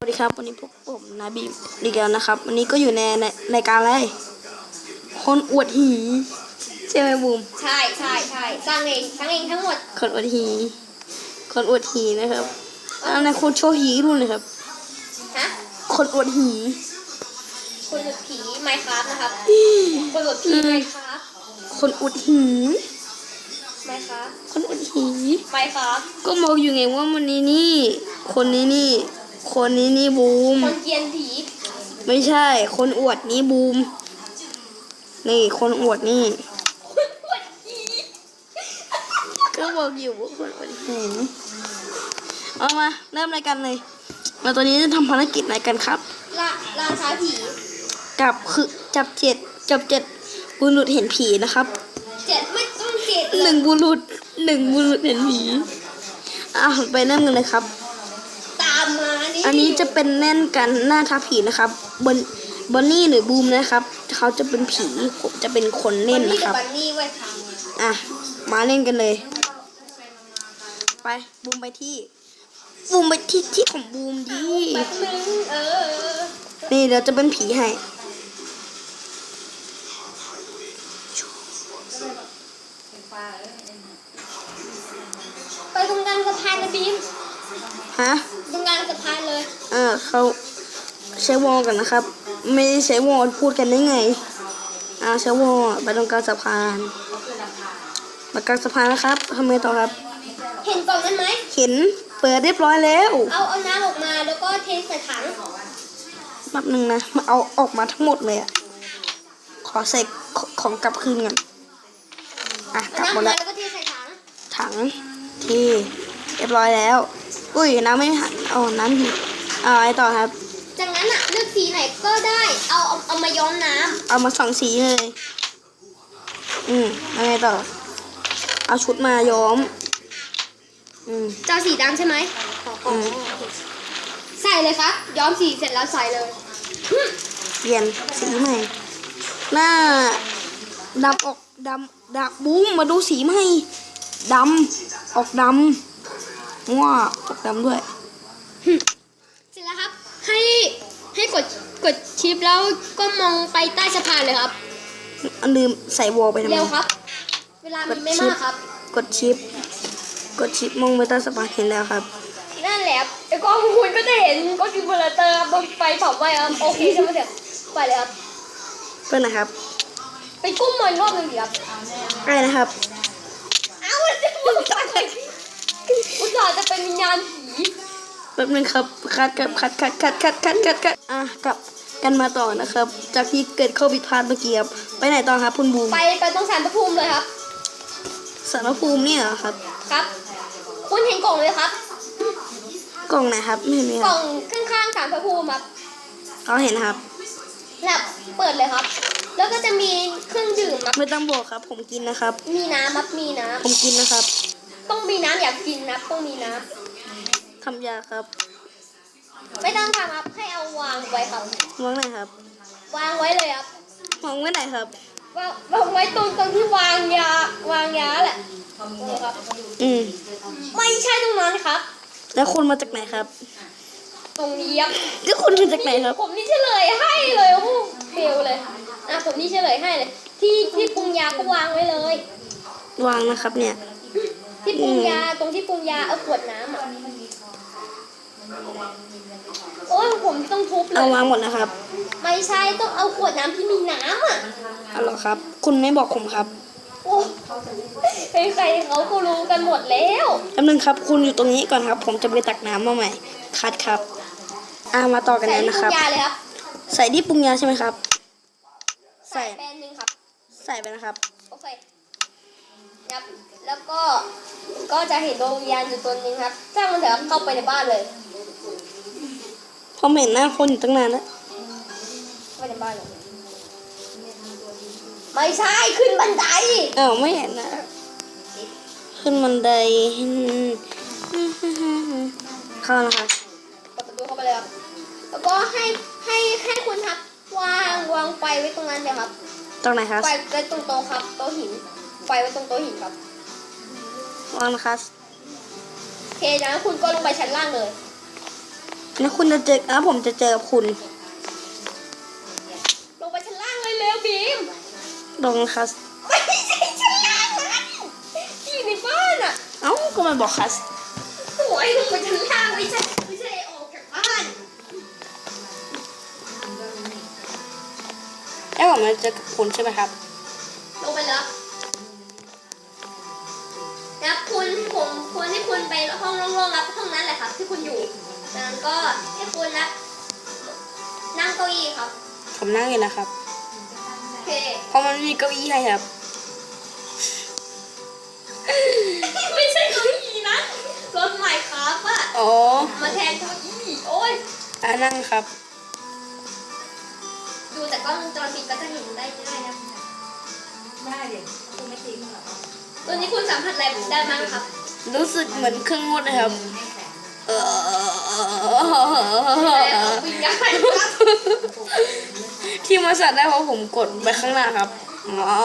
สวัสดีครับวันนี้พวกผมนาบีดีกันนะครับ วันนี้ก็อยู่ในในในการอะไรคนอวดหีใช่ไหมบูมใช่ใช่ใช่สร้างเองสร้างเองทั้งหมดคนอวดหีคนอวดหีนะครับอันในคนโชว์หีดูหน่อยครับฮะคนอวดหีคนหลุดผีไมค์ครับนะครับคนหลุดผีไมค์ครับคนอวดหีไมค์ครับคนอวดหีไมค์ครับก็บอกอยู่ไงว่ามันนี้นี่คนนี้นี่ คนนี้นี่บูม คนเกรียนผีไม่ใช่ คนอวดนี้บูม นี่คนอวดนี่ คนอวดผีก็บอกอยู่ว่าคนอวดหีเอามาเริ่มรายการเลย มาตัวนี้จะทำภารกิจอะไรกันครับล่าล่าช้าผีจับคือจับเจ็ดจับเจ็ดบุรุษเห็นผีนะครับเจ็ดไม่ต้องเจ็ดหนึ่งบุรุษหนึ่งบุรุษเห็นผีอะไปเริ่มกันเลยครับตามมานี่ อันนี้จะเป็นแน่นกันหน้าทับผีนะครับบนบอนนี่หรือบูมนะครับ เขาจะเป็นผีผมจะเป็นคนบัเล่นนนี่นะคกับรับบันนี่เว้ยอะมาเล่นกันเลย ไปบูมไปที่บูมไปที่ที่ของบูมดีแป๊บนึงเออนี่เดี๋ยวจะเป็นผีให้ ไปตรงกลางสะพานเลยบีม ฮะ ตรงกลางสะพานเลย เออเขาใช้วอลกันนะครับ ไม่ได้ใช้วอลพูดกันได้ไงอ่าใช้วอลไปตรงกลางสะพานมากลางสะพานนะครับทำไงต่อครับ เห็นกล่องนั้นไหมเห็นเปิดเรียบร้อยแล้ว เอาเอาน้ำออกมาแล้วก็เทใส่ถังแป๊บหนึ่งนะมาเอาออกมาทั้งหมดเลยอะขอใส่ขของกลับคืนก่อนอะกลับน้ำหอมอดกแล้วมาแล้วก็เทใส่ถังถังที่เรียบร้อยแล้ว อุ้ยน้ำไม่หันอ๋อน้ำหิเอาไอ้ต่อครับ ย้อมน้เอามาสองสีเลย อืมเอาไงต่อ เอาชุดมาย้อม อืมำเจ้าสีดำใช่ไหมอ๋ออ๋อมใส่เลยครับ ย้อมสีเสร็จแล้วใส่เลยอืมเปลี่ยนสีใหม่ หน้าดำออกดำดำบุ้งมาดูสีใหม่ดำออกดำมั่วออกดำด้วย เสร็จแล้วครับ ให้ให้กด กดชิปแล้วก็มองไปใต้สะพานเลยครับอันลืมใส่วอลไปทำไมเร็วครับ เวลามีไม่มากครับ กดชิป กดชิปมองไปใต้สะพานเห็นแล้วครับนั่นแหละครับแล้วก็คุณก็จะเห็นก็ซิมูเลเตอร์บนไฟเผาไหม้ครับโอเคใช่ไหมเดี๋ยวไปเลยครับเพื่อนนะครับ ไปกุ้มมันรอบหนึงดิครับใกล้นะครับเอ้าจะมึงตายอุตส่าห์จะเป็นวิญญาณผีแป๊บนึงครับคัดกับคัดคัดคัดคัดคัดคัดคัดอะกลับ กันมาต่อนะครับ จากที่เกิดข้อผิดพลาดเมื่อกี้ครับไปไหนต่อครับคุณบูมไปไปตรงสารพระภูมิเลยครับสารภูมิเนี่ยเหรอครับ ครับ คุณเห็นกล่องเลยครับ กล่องไหนครับไม่เห็นมีคกล่รัอบงข้างๆสารพระภูมิครับเขาเห็นนะครับแบบเปิดเลยครับ แล้วก็จะมีเครื่องดื่มครับไม่ต้องบอกครับ ผมกินนะครับ มีน้ำครับมีน้ผมกินนะครับำต้องมีน้ำอยากกินนะต้องมีน้ทำยาครับำ ไม่ต้องทำครับให้เอาวางไว้ครับวางไหนครับ วางไว้เลยครับวางไว้ไหนครับ วางวางไว้ตรงตรงที่วางยาวางยาแหละเออครับอืมไม่ใช่ตรงนั้นครับ แล้วคุณมาจากไหนครับ ตรงนี้ครับแล้วคุณมาจากไหนครับ ผมนี่เฉลยให้เลยโอ้โหเฟลเลยอะผมนี่เฉลยให้เลย ที่ที่ปรุงยาก็วางไว้เลย วางนะครับเนี่ย ที่ปรุงยาตรงที่ปรุงยาเอาขวดน้ำอะ โอ้ยผมต้องทุบเลเอายวางหมดนะครับ ไม่ใช่ต้องเอาขวดน้ำที่มีน้ำอะ เอาเหรอครับ คุณไม่บอกผมครับโอ้ใครๆเขาก็รู้กันหมดแล้ว แป๊บนึงครับ คุณอยู่ตรงนี้ก่อนครับ ผมจะไปตักน้ำมาใหม่ คัดครับอ่ามาต่อกันใส่แล้วที่นะปครับรุงยาเลยครับ ใส่ที่ปรุงยาใช่ไหมครับ ใส่ ใส่แป้นหนึ่งครับ ใส่ไปนะครับ โอเคครับแล้วก็ก็จะเห็นดวงวิญญาณอยู่ตัวหนึงครับจ้างมันเถอะครับเข้าไปในบ้านเลย ผมเห็นหน้าคนอยู่ตั้งนานแล้วเข้าไปในบ้านเลยไม่ใช่ขึ้นบันไดอ้าวไม่เห็นนะ ขึ้นบันไดเข้านะครับเปิดประตูเข้าไปเลยครับแล้วก็ให้ให้ให้คุณครับวางวางไฟไว้ตรงนั้นเลยครับ ตรงไหนครับไฟไว้ตรงโต๊ะครับโต๊ะหินไฟไว้ตรงโต๊ะหินครับวางนะครับโอเคจากนั้นคุณก็ลงไปชั้นล่างเลย แล้วคุณจะเจอแล้วผมจะเจอกับคุณ ลงไปชั้นล่างเลยเร็วบีมลงคัส ไม่ใช่ชั้นล่างนะที่อยู่ในบ้านอะเอ้าก็มันบอกคัส โอ้ยลงไปชั้นล่างไม่ใช่ไม่ใช่ออกจากบ้านแล้วผมจะเจอกับคุณใช่ไหมครับ ลงไปแล้วแล้วคุณผมควรให้คุณไปห้องโล่งๆครับห้องนั้นแหละครับที่คุณอยู่ จากนั้นก็ให้คุณนะนั่งเก้าอี้ครับ ผมนั่งอยู่นะครับ โอเค เพราะมันมีเก้าอี้ให้ครับ ไม่ใช่เก้าอี้นะรถใหม่ครับอะอ๋อมาแทนเก้าอี้โอ้ย อ่านั่งครับ ดูแต่กล้องวงจรปิดก็จะเห็นได้ง่ายนะได้เดี๋ยวคุณไม่ทิ้งหรอกตัวนี้คุณสัมผัสอะไรได้บ้างครับ รู้สึกเหมือนเครื่องนวดเลยครับให้แสนเอออะไรของ วิญญาณครับที่มาสั่นได้เพราะผมกดไปข้างหน้าครับอ๋อ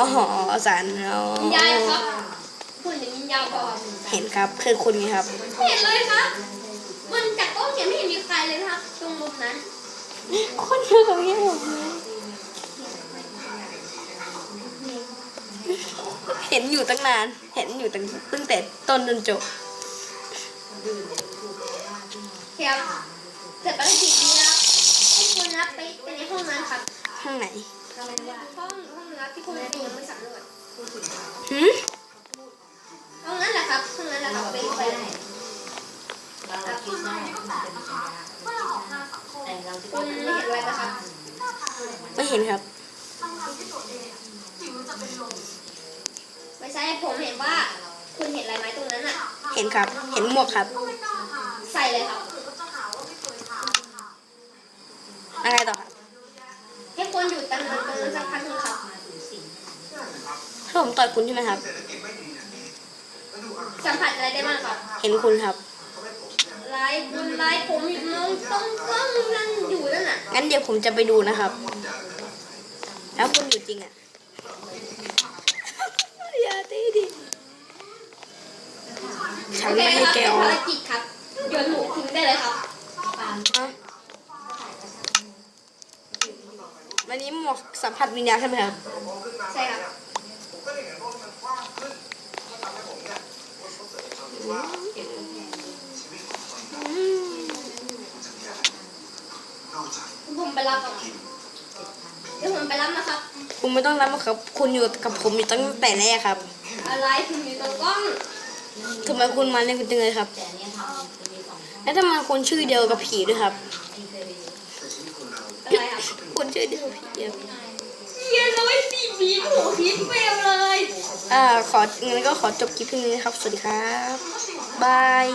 สั่นอ๋อวิญญาณครับคุณเห็นวิญญาณก่อนเห็นครับคือคุณไงครับ เห็นเลยครับ มันจากกล้องเนี่ยไม่เห็นมีใครเลยนะครับตรงมุมนั้นคนเดียวกับพี่ผมเลยเห็นอยู่ตั้งนาน เห็นอยู่ตั้งตั้งแต่ต้นจนจบ ครับแต่ภารกิจนี้นะครับให้คุณนับไปไปในห้องนั้นครับข้างไหนห้องห้องนับที่คุณยังไม่สำรวจหืมห้องนั้นแหละครับห้องนั้นแหละครับไปไปเลยเราคิดว่ามันจะเป็นสัญญาแต่เราจะคุณไม่เห็นอะไรไหมครับไม่เห็นครับไม่ใช่ผมเห็นว่า คุณเห็นอะไรไหมตรงนั้นอะ เห็นครับ เห็นหมวกครับ ใส่เลยครับ อะไรต่อครับให้คุณอยู่ตรงนั้นตรงนั้นสักพักหนึงครับถ้าผมต่อยคุณใช่ไหมครับ สัมผัสอะไรได้บ้างครับเห็นคุณครับ ลายคุณลายผมอยู่มองตรงกล้องนั่นอยู่นั่นน่ะงั้นเดี๋ยวผมจะไปดูนะครับ แล้วคุณอยู่จริงอะ อย่าตีดิ ฉัโอนเคไม่คให้รับแกเป็นออภากรกิจครับโยนหมูทิ้งได้เลยครับ ฮะ วันนี้หมวกสัมผัสวิญญาณใช่ไหมครับใช่ครับผมไปรับครับเดี๋ยวผมไปรับนะครับ คุณไม่ต้องรับหรอกครับ คุณอยู่กับผมอยู่ตั้งแต่แรกครับ อะไรคุณอยู่ตรงกล้องทำไมคุณมาเล่นคุณจังเลยครับแต่เนี้ยทำจะมีสองแล้วทำไมคุณชื่อเดียวกับผีด้วยครับที่เคยอะไรครับคุณชื่อเดียวกับผีอะเฮียร้อยสี่บีทหัวคิดเฟลเลย อ่าของั้นก็ขอจบคลิปเพียงนี้นะครับ สวัสดีครับ บาย